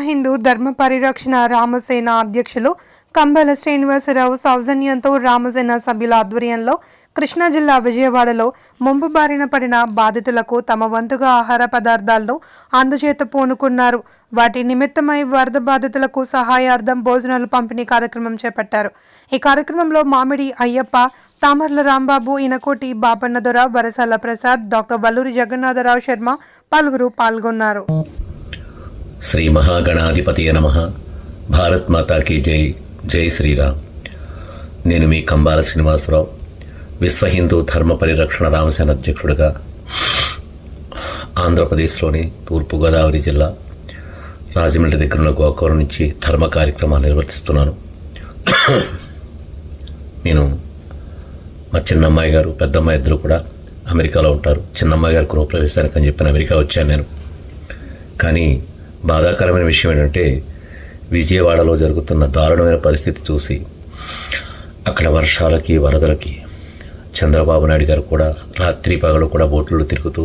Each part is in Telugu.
హిందూ ధర్మ పరిరక్షణ రామసేన అధ్యక్షులు కంబల శ్రీనివాసరావు సౌజన్యంతో రామసేన సభ్యుల ఆధ్వర్యంలో కృష్ణా జిల్లా విజయవాడలో ముంపు బారిన పడిన బాధితులకు తమ వంతుగా ఆహార పదార్థాలను అందుచేత పూనుకున్నారు. వాటి నిమిత్తమై వరద బాధితులకు సహాయార్థం భోజనాలు పంపిణీ కార్యక్రమం చేపట్టారు. ఈ కార్యక్రమంలో మామిడి అయ్యప్ప తామర్ల రాంబాబు ఇనకోటి బాపన్నదొర వరసాల ప్రసాద్ డాక్టర్ వల్లూరి జగన్నాథరావు శర్మ పలువురు పాల్గొన్నారు. శ్రీ మహాగణాధిపతి నమ. భారత్ మాతాకి జై. జై శ్రీరామ్. నేను మీ కంబాల శ్రీనివాసరావు విశ్వ హిందూ ధర్మ పరిరక్షణ రామసేన అధ్యక్షుడిగా ఆంధ్రప్రదేశ్లోని తూర్పుగోదావరి జిల్లా రాజమండ్రి దగ్గరలో గోకవరం నుంచి ధర్మ కార్యక్రమాలు నిర్వర్తిస్తున్నాను. నేను మా చిన్నమ్మాయి గారు పెద్దమ్మాయి ఇద్దరు కూడా అమెరికాలో ఉంటారు. చిన్నమ్మాయి గారు గృహప్రవేశానికి అని చెప్పిన అమెరికా వచ్చాను నేను. కానీ బాధాకరమైన విషయం ఏంటంటే విజయవాడలో జరుగుతున్న దారుణమైన పరిస్థితి చూసి అక్కడ వర్షాలకి వరదలకి చంద్రబాబు నాయుడు గారు కూడా రాత్రి పగలు కూడా బోట్లలో తిరుగుతూ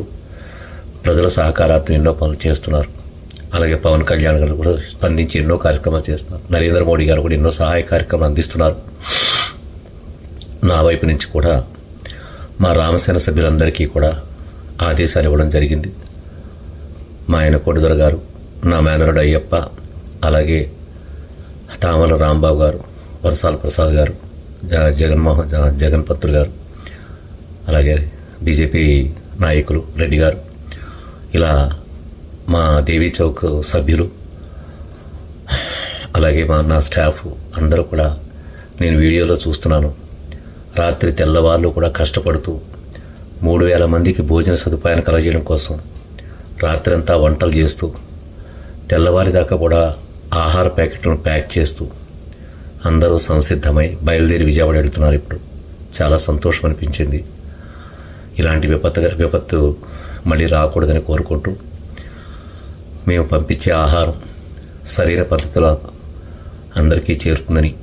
ప్రజల సహకారార్థం ఎన్నో పనులు చేస్తున్నారు. అలాగే పవన్ కళ్యాణ్ గారు కూడా స్పందించి ఎన్నో కార్యక్రమాలు చేస్తున్నారు. నరేంద్ర మోడీ గారు కూడా ఎన్నో సహాయ కార్యక్రమాలు అందిస్తున్నారు. నా వైపు నుంచి కూడా మా రామసేన సభ్యులందరికీ కూడా ఆదేశాలు ఇవ్వడం జరిగింది. మా ఆయన కొడుదల గారు నా మేనరుడు అయ్యప్ప అలాగే తామల రాంబాబు గారు వరసాల ప్రసాద్ గారు జ జగన్మోహన్ జ- జగన్ పత్రులు గారు అలాగే బీజేపీ నాయకులు రెడ్డి గారు ఇలా మా దేవీ చౌక్ సభ్యులు అలాగే మా నా స్టాఫ్ అందరూ కూడా నేను వీడియోలో చూస్తున్నాను. రాత్రి తెల్లవాళ్ళు కూడా కష్టపడుతూ మూడు వేల మందికి భోజన సదుపాయాన్ని కలగజేయడం కోసం రాత్రంతా వంటలు చేస్తూ తెల్లవారి దాకా కూడా ఆహార ప్యాకెట్లను ప్యాక్ చేస్తూ అందరూ సంసిద్ధమై బయలుదేరి విజయవాడ వెళుతున్నారు ఇప్పుడు. చాలా సంతోషం అనిపించింది. ఇలాంటి విపత్తు విపత్తు మళ్ళీ రాకూడదని కోరుకుంటూ మేము పంపించే ఆహారం శరీర పద్ధతిలో అందరికీ చేరుతుందని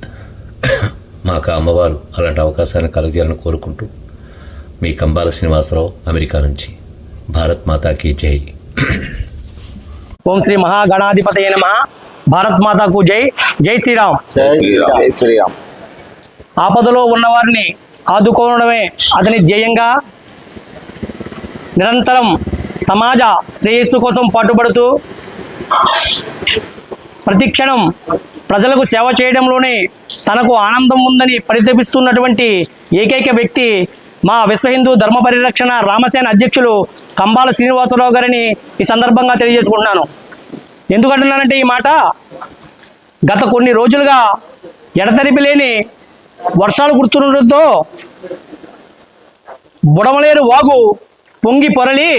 మాకు అమ్మవారు అలాంటి అవకాశాన్ని కలుగజేయాలని కోరుకుంటూ మీ కంబాల శ్రీనివాసరావు అమెరికా నుంచి. భారత్ మాతాకి జై. ఓం శ్రీ మహాగణాధిపతయ నమ. భారత్ మాతాకు జై. జై శ్రీరామ్. జై శ్రీరామ్. ఆపదలో ఉన్నవారిని ఆదుకోవడమే అతని ధ్యేయంగా నిరంతరం సమాజ శ్రేయస్సు కోసం పాటుపడుతూ ప్రతిక్షణం ప్రజలకు సేవ చేయడంలోనే తనకు ఆనందం ఉందని పరితపిస్తున్నటువంటి ఏకైక వ్యక్తి మా విశ్వ హిందూ ధర్మ పరిరక్షణ రామసేన అధ్యక్షులు కంబాల శ్రీనివాసరావు గారిని ఈ సందర్భంగా తెలియజేసుకుంటున్నాను. ఎందుకంటున్నానంటే ఈ మాట గత కొన్ని రోజులుగా ఎడతెరిపి లేని వర్షాలు గుర్తుండటంతో బుడమలేరు వాగు పొంగి పొరలి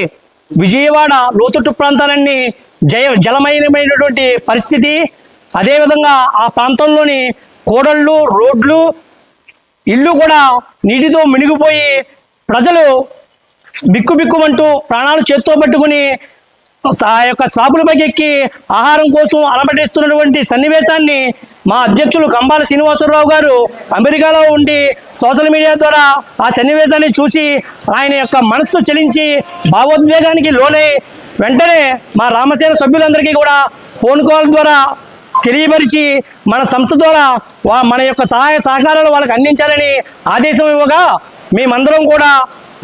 విజయవాడ లోతుట్టు ప్రాంతాలన్నీ జయ జలమయమైనటువంటి పరిస్థితి. అదేవిధంగా ఆ ప్రాంతంలోని కోడళ్ళు రోడ్లు ఇల్లు కూడా నీటితో మినిగిపోయి ప్రజలు బిక్కు బిక్కుమంటూ ప్రాణాలు చేత్తో పట్టుకుని ఆ యొక్క స్లాపులపైకి ఎక్కి ఆహారం కోసం అలమటిస్తున్నటువంటి సన్నివేశాన్ని మా అధ్యక్షులు కంబాల శ్రీనివాసరావు గారు అమెరికాలో ఉండి సోషల్ మీడియా ద్వారా ఆ సన్నివేశాన్ని చూసి ఆయన యొక్క మనస్సు చలించి భావోద్వేగానికి లోనై వెంటనే మా రామసేన సభ్యులందరికీ కూడా ఫోన్ కాల్ ద్వారా తెలియపరిచి మన సంస్థ ద్వారా వా మన యొక్క సహాయ సహకారాలు వాళ్ళకి అందించాలని ఆదేశం ఇవ్వగా మేమందరం కూడా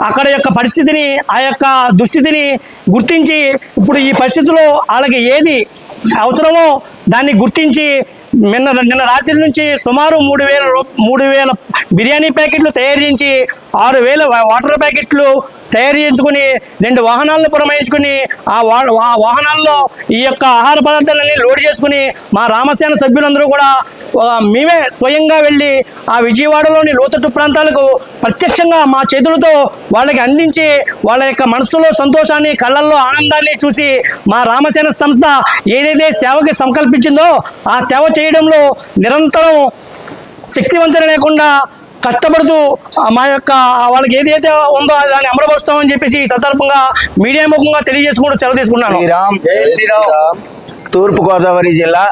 అక్కడ యొక్క పరిస్థితిని ఆ యొక్క దుస్థితిని గుర్తించి ఇప్పుడు ఈ పరిస్థితిలో వాళ్ళకి ఏది అవసరమో దాన్ని గుర్తించి నిన్న నిన్న రాత్రి నుంచి సుమారు మూడు వేల మూడు వేల బిర్యానీ ప్యాకెట్లు తయారు చేయించి ఆరు వేల వాటర్ ప్యాకెట్లు తయారు చేయించుకుని రెండు వాహనాలను పురమాయించుకుని ఆ వా- వాహనాల్లో ఈ యొక్క ఆహార పదార్థాలన్నీ లోడ్ చేసుకుని మా రామసేన సభ్యులందరూ కూడా మేమే స్వయంగా వెళ్ళి ఆ విజయవాడలోని లోతట్టు ప్రాంతాలకు ప్రత్యక్షంగా మా చేతులతో వాళ్ళకి అందించి వాళ్ళ యొక్క మనసులో సంతోషాన్ని కళ్ళల్లో ఆనందాన్ని చూసి మా రామసేన సంస్థ ఏదైతే సేవకి సంకల్పించిందో ఆ సేవ చేయడంలో నిరంతరం శక్తి వంచన లేకుండా కష్టపడుతూ ఆ మా యొక్క వాళ్ళకి ఏదైతే ఉందో దాన్ని అమలుపరుస్తామని చెప్పేసి ఈ సందర్భంగా మీడియా ముఖంగా తెలియజేసుకుంటూ సెలవు తీసుకున్నాను తూర్పుగోదావరి జిల్లా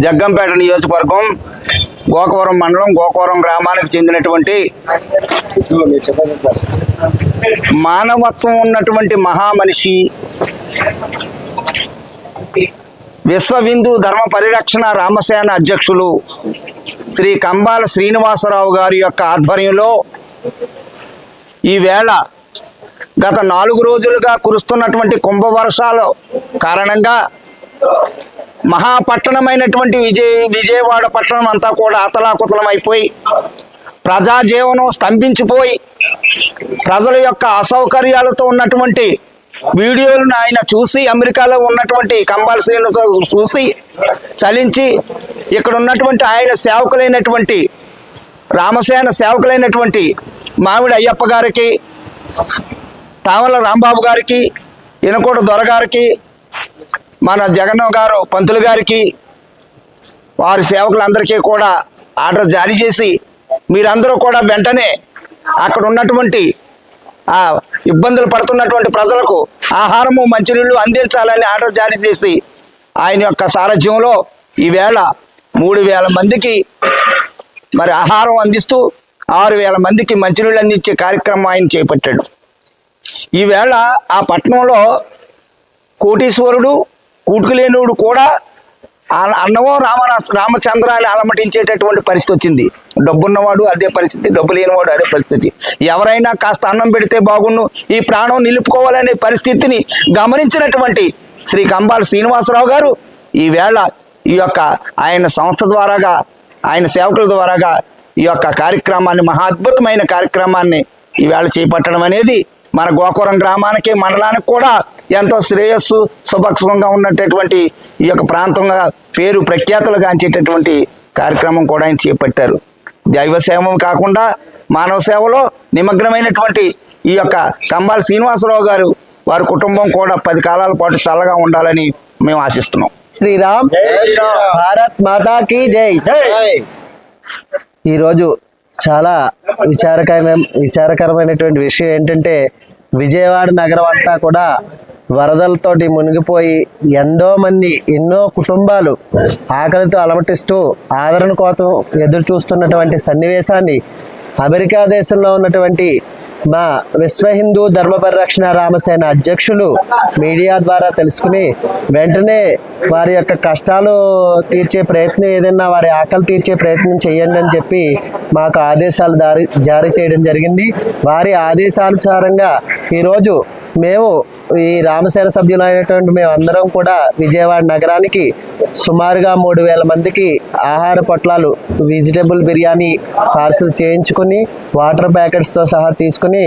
జగ్గంపేట నియోజకవర్గం గోకవరం మండలం గోకవరం గ్రామానికి చెందినటువంటి మానవత్వం ఉన్నటువంటి మహామనిషి విశ్వ హిందూ ధర్మ పరిరక్షణ రామసేన అధ్యక్షులు శ్రీ కంబాల శ్రీనివాసరావు గారి యొక్క ఆధ్వర్యంలో ఈవేళ గత నాలుగు రోజులుగా కురుస్తున్నటువంటి కుంభవర్షాల కారణంగా మహాపట్టణమైనటువంటి విజయ విజయవాడ పట్టణం అంతా కూడా అతలాకుతలం అయిపోయి ప్రజాజీవనం స్తంభించిపోయి ప్రజల యొక్క అసౌకర్యాలతో ఉన్నటువంటి వీడియోలను ఆయన చూసి అమెరికాలో ఉన్నటువంటి కంబాల చూసి చలించి ఇక్కడ ఉన్నటువంటి ఆయన సేవకులైనటువంటి రామసేన సేవకులైనటువంటి మామిడి అయ్యప్ప గారికి తామల రాంబాబు గారికి ఇనకోట దొరగారికి మన జగన్ గారు పంతులు గారికి వారి సేవకులందరికీ కూడా ఆర్డర్ జారీ చేసి మీరందరూ కూడా వెంటనే అక్కడ ఉన్నటువంటి ఆ ఇబ్బందులు పడుతున్నటువంటి ప్రజలకు ఆహారము మంచినీళ్ళు అందించాలని ఆర్డర్ జారీ చేసి ఆయన యొక్క సారథ్యంలో ఈవేళ మూడు వేల మందికి మరి ఆహారం అందిస్తూ ఆరు వేల మందికి మంచినీళ్ళు అందించే కార్యక్రమం ఆయన చేపట్టాడు. ఈవేళ ఆ పట్టణంలో కోటీశ్వరుడు కూటుకులేనుడు కూడా ఆ- రామ రామచంద్రాన్ని అలమటించేటటువంటి పరిస్థితి వచ్చింది. డబ్బున్నవాడు అదే పరిస్థితి డబ్బు లేనివాడు అదే పరిస్థితి. ఎవరైనా కాస్త అన్నం పెడితే బాగుండు ఈ ప్రాణం నిలుపుకోవాలనే పరిస్థితిని గమనించినటువంటి శ్రీ కంబాల శ్రీనివాసరావు గారు ఈవేళ ఈ యొక్క ఆయన సంస్థ ద్వారాగా ఆయన సేవకుల ద్వారాగా ఈ యొక్క కార్యక్రమాన్ని మహా అద్భుతమైన కార్యక్రమాన్ని ఈవేళ చేపట్టడం అనేది మన గోకురం గ్రామానికి మండలానికి కూడా ఎంతో శ్రేయస్సు సుభక్షంగా ఉన్నటువంటి ఈ యొక్క ప్రాంతంగా పేరు ప్రఖ్యాతులు గాంచేటటువంటి కార్యక్రమం కూడా ఆయన చేపట్టారు. దైవ సేవ కాకుండా మానవ సేవలో నిమగ్నమైనటువంటి ఈ యొక్క కంబాల శ్రీనివాసరావు గారు వారి కుటుంబం కూడా పది కాలాల పాటు చల్లగా ఉండాలని మేము ఆశిస్తున్నాం. శ్రీరామ్ భారత్ మాతా కీ జై. ఈరోజు చాలా విచారకరమైన విచారకరమైనటువంటి విషయం ఏంటంటే విజయవాడ నగరం అంతా కూడా వరదలతోటి మునిగిపోయి ఎంతో మంది ఎన్నో కుటుంబాలు ఆకలితో అలమటిస్తూ ఆదరణ కోసం ఎదురు చూస్తున్నటువంటి సన్నివేశాన్ని అమెరికా దేశంలో ఉన్నటువంటి మా విశ్వ హిందూ ధర్మ పరిరక్షణ రామసేన అధ్యక్షులు మీడియా ద్వారా తెలుసుకుని వెంటనే వారి యొక్క కష్టాలు తీర్చే ప్రయత్నం ఏదైనా వారి ఆకలి తీర్చే ప్రయత్నం చేయండి అని చెప్పి మాకు ఆదేశాలు దారి జారీ చేయడం జరిగింది. వారి ఆదేశానుసారంగా ఈరోజు మేము ఈ రామసేన సభ్యులైనటువంటి మేము అందరం కూడా విజయవాడ నగరానికి సుమారుగా మూడు వేల మందికి ఆహార పొట్లాలు వెజిటేబుల్ బిర్యానీ పార్సల్ చేయించుకుని వాటర్ ప్యాకెట్స్తో సహా తీసుకుని